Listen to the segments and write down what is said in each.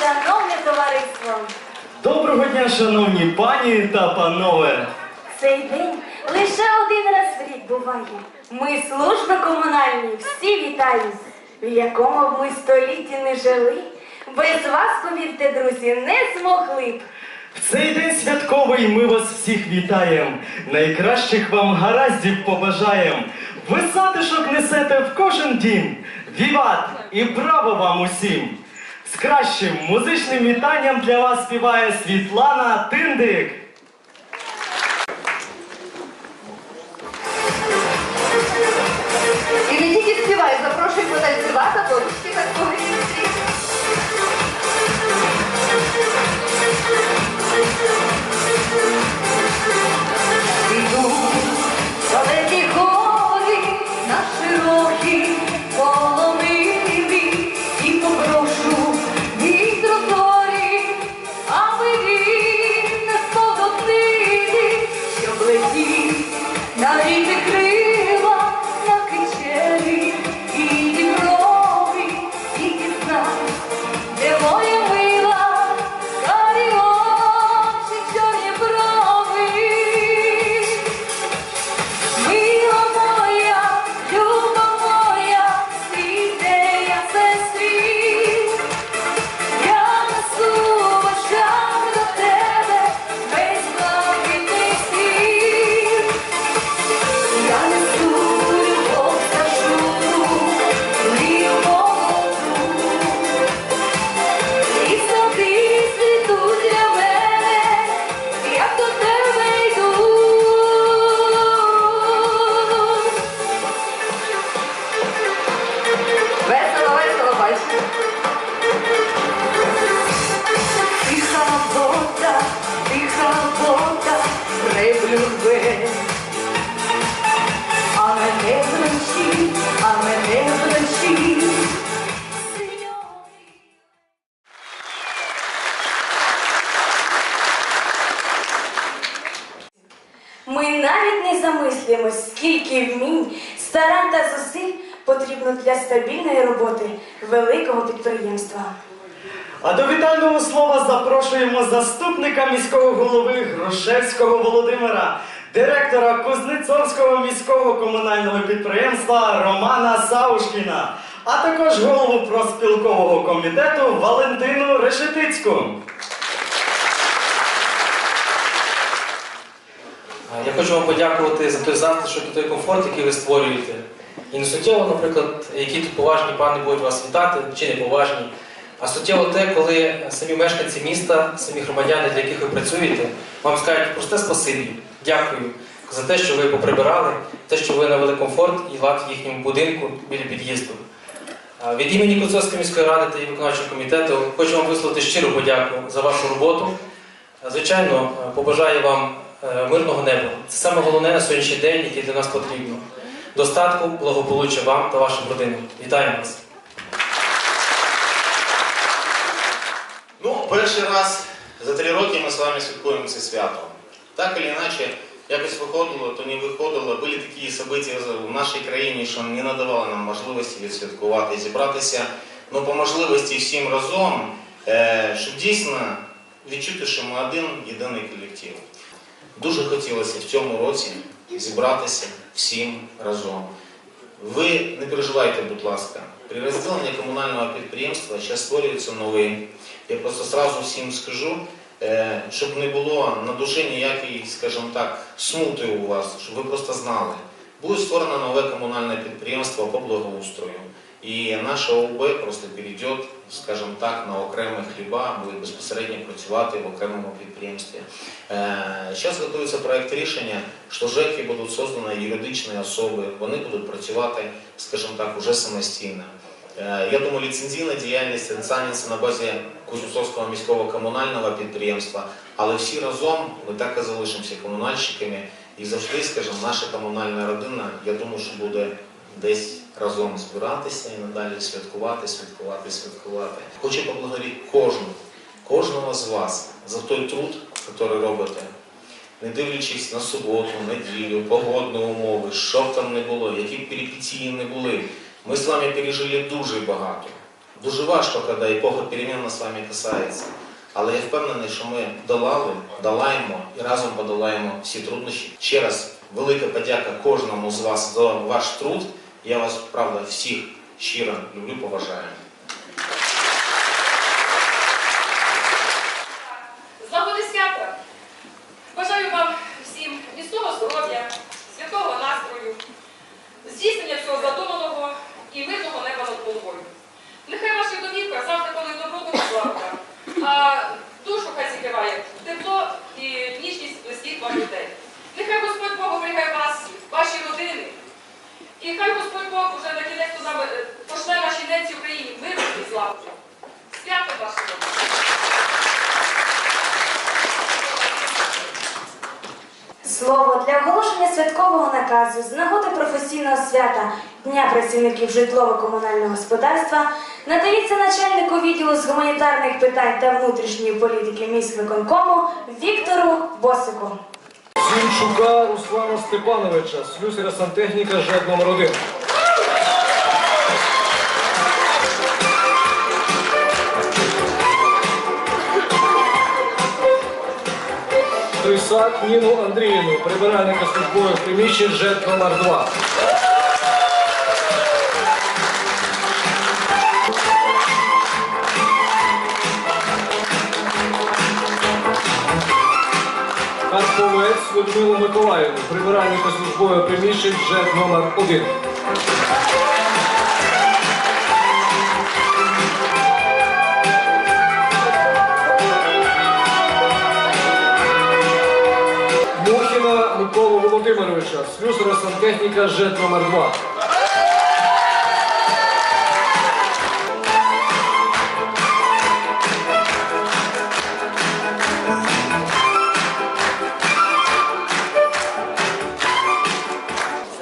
шановне товариство! Доброго дня, шановні пані та панове! Цей день лише один раз в рік буває. Ми служби комунальні всі вітають. В якому б ми столітті не жили, без вас, повірте, друзі, не змогли б. В цей день святковий ми вас всіх вітаємо. Найкращих вам гараздів побажаєм. Ви затишок несете в кожен дім. Віват і браво вам усім! З кращим музичним вітанням для вас співає Світлана Тиндик. Thank you. Стабільної роботи великого підприємства. А до вітального слова запрошуємо заступника міського голови Грушевського Володимира, директора Кузнецовського міського комунального підприємства Романа Саушкіна, а також голову проспілкового комітету Валентину Решетицьку. Я хочу вам подякувати за той затишок і той комфорт, який ви створюєте. І не суттєво, наприклад, які тут поважні пани будуть вас вітати, чи не поважні. А суттєво те, коли самі мешканці міста, самі громадяни, для яких ви працюєте, вам скажуть просте спасибі, дякую за те, що ви поприбирали, те, що ви навели комфорт і лад в їхньому будинку біля під'їзду. Від імені Куцовської міської ради та її виконавчого комітету хочу вам висловити щиру подяку за вашу роботу. Звичайно, побажаю вам е, мирного неба. Це саме головне на сьогоднішній день, яке для нас потрібно. Достатку, благополуччя вам та вашим родинам. Вітаємо вас! Ну, перший раз за три роки ми з вами святкуємо це свято. Так чи інакше, якось виходило, то не виходило. Були такі события в нашій країні, що не надавали нам можливості відсвяткувати, зібратися, ну по можливості всім разом, е, щоб дійсно відчути, що ми один єдиний колектив. Дуже хотілося в цьому році зібратися всім разом. Ви не переживайте, будь ласка, при розділенні комунального підприємства зараз створюється новий. Я просто сразу всім скажу, е, щоб не було на душі ніякої, скажімо так, смути у вас, щоб ви просто знали. Буде створено нове комунальне підприємство по благоустрою. І наша ОУБ просто перейде, скажімо так, на окремі хліба, буде безпосередньо працювати в окремому підприємстві. Зараз готується проект рішення, що ЖЕКи будуть создані юридичні особи, вони будуть працювати, скажімо так, уже самостійно. Е, Я думаю, ліцензійна діяльність оцінюється на базі Кузнецовського міського комунального підприємства, але всі разом ми так і залишимося комунальщиками. І завжди, скажімо, наша комунальна родина, я думаю, що буде десь разом збиратися і надалі святкувати, святкувати, святкувати. Хочу поблагодарити кожного, кожного з вас за той труд, який робите. Не дивлячись на суботу, неділю, погодні умови, що б там не було, які б перипетії не були. Ми з вами пережили дуже багато. Дуже важко, коли епоха перемін з вами касається. Але я впевнений, що ми долали, долаємо і разом подолаємо всі труднощі. Ще раз велика подяка кожному з вас за ваш труд. Я вас, правда, всіх щиро люблю, поважаю. Нагоди професійного свята Дня працівників житлово-комунального господарства надається начальнику відділу з гуманітарних питань та внутрішньої політики міськвиконкому Віктору Босику. Зінчука Руслана Степановича, слюсаря сантехніка ЖЕК номер 1 Трисак Ніну Андріївну, прибиральника службових приміщень ЖЕК номер 2 Карповець Людмилу Миколаївну, прибиральника службових приміщень ЖЕК номер 1 Володимировича, слюсара сантехніка ЖЕК номер 2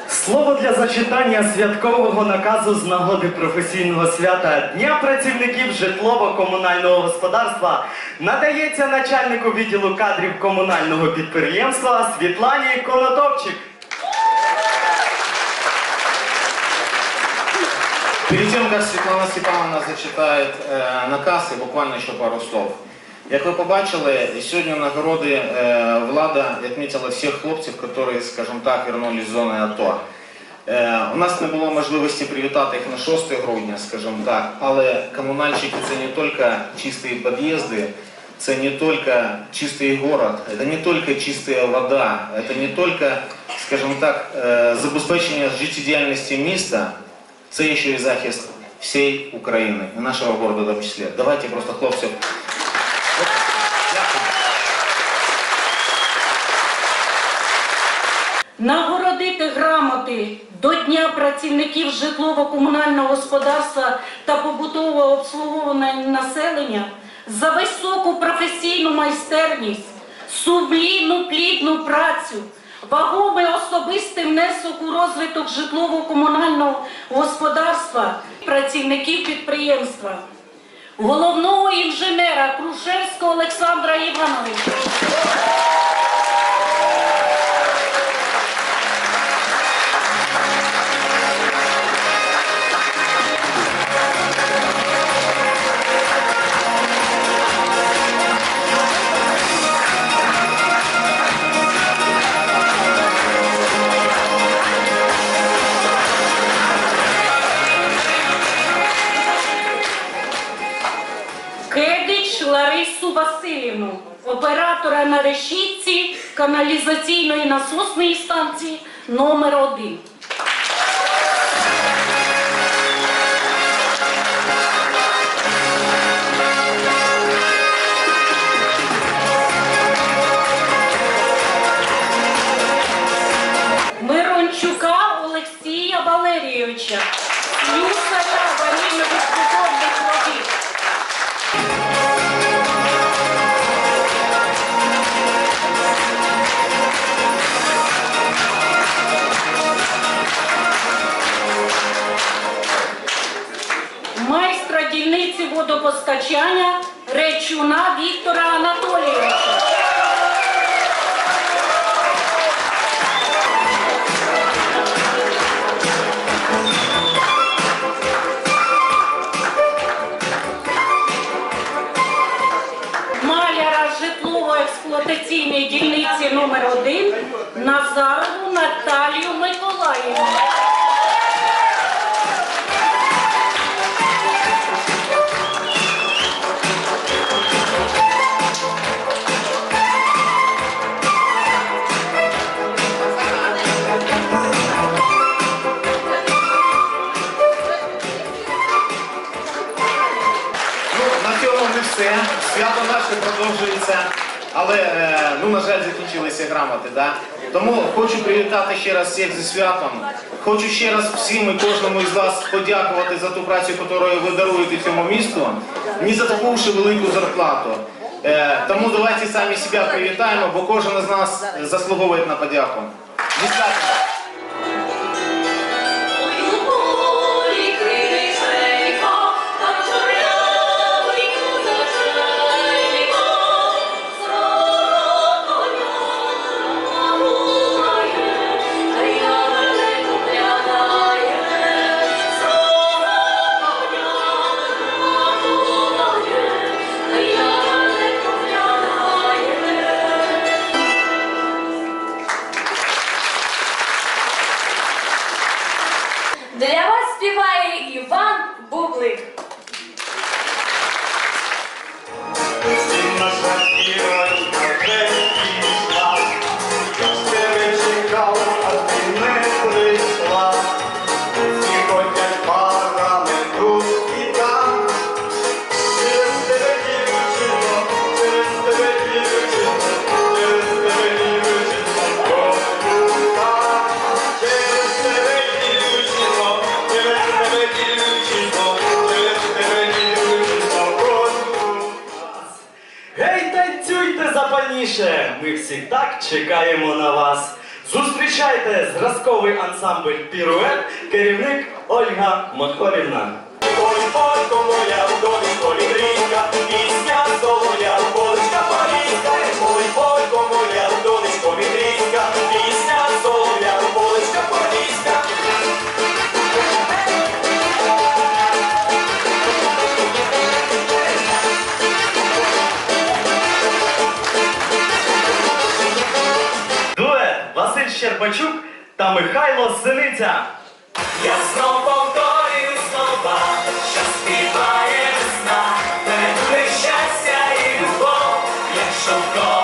Слово для зачитання святкового наказу з нагоди професійного свята Дня працівників житлово-комунального господарства надається начальнику відділу кадрів комунального підприємства Світлані Конотопчик. Перед тем, как Светлана Степановна зачитает э, наказ, і буквально ще пару слов. Як ви побачили, сьогодні нагороди е, влада відмітила всіх хлопців, які, скажімо так, вернулись з зони АТО. Е, у нас не було можливості привітати їх на 6 грудня, скажімо так, але комунальщики це не тільки чисті під'їзди, це не тільки чистий город, це не тільки чиста вода, це не тільки, скажімо так, е, забезпечення життєдіяльності міста, це ще і захист всієї України і нашого города в тому числі. Давайте просто хлопців. Нагородити грамоти до Дня працівників житлово-комунального господарства та побутового обслуговування населення за високу професійну майстерність, сумлінну плідну працю, вагомий особистий внесок у розвиток житлово-комунального господарства працівників підприємства, головного інженера Крушевського Олександра Івановича. Васильівну, оператора на решітці каналізаційної насосної станції номер 1 постачання речуна Віктора Анатолійовича. Маляра житлово-експлуатаційної дільниці номер 1 Назару Наталію Миколаївну. Але, е, ну, на жаль, закінчилися грамоти, да? Тому хочу привітати ще раз всіх зі святом. Хочу ще раз всім і кожному із вас подякувати за ту працю, яку ви даруєте цьому місту, не заслуживши велику зарплату. Е, тому давайте самі себе привітаємо, бо кожен з нас заслуговує на подяку. Зі Ми всі так чекаємо на вас. Зустрічайте зразковий ансамбль Пірует, керівник Ольга Махорівна. Ой, ой, моя, в лідрійка, пісня Михайло Синиця. Я знов повторюю слова, що співає весна, хай буде щастя і любов, якщо вкола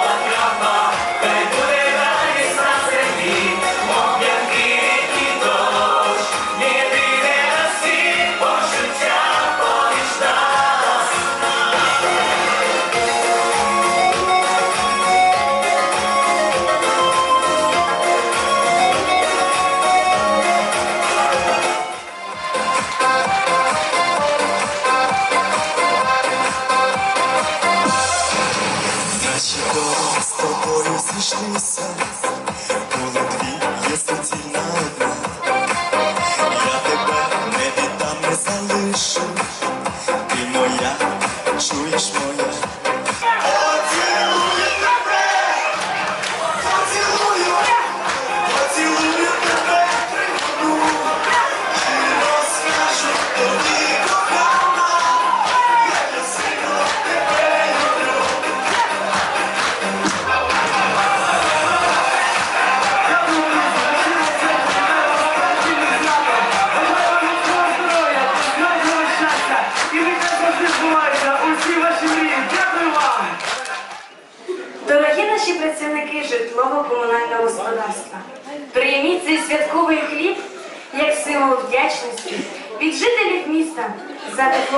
Наші дороги з тобою зійшлися,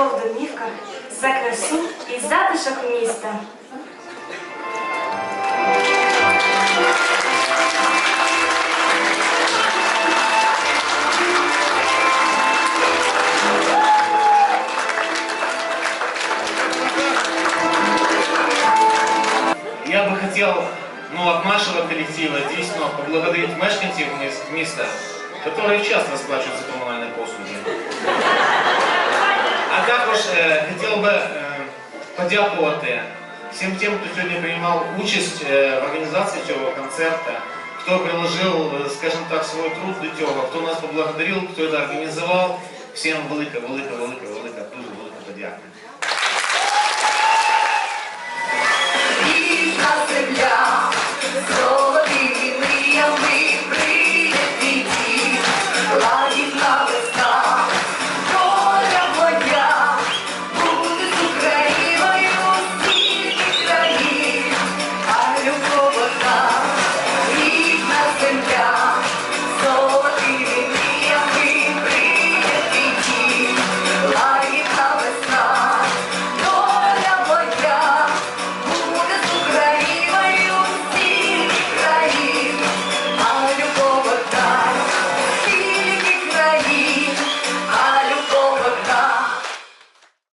за тепло в домівках, за красу і затишок міста. Я бы хотел, ну, от нашего коллектива дійсно поблагодарить мешканців міс- міста, которые часто сплачують за комунальні послуги. А також е, э, хотел бы э, е, подякувати всім тим, хто сьогодні приймав участь е, в організації цього концерту, хто приложив, скажем так, свой труд до цього, хто нас поблагодарил, кто это организовал, всем велика, велика, велика, велика, дуже велика подяка. Земля,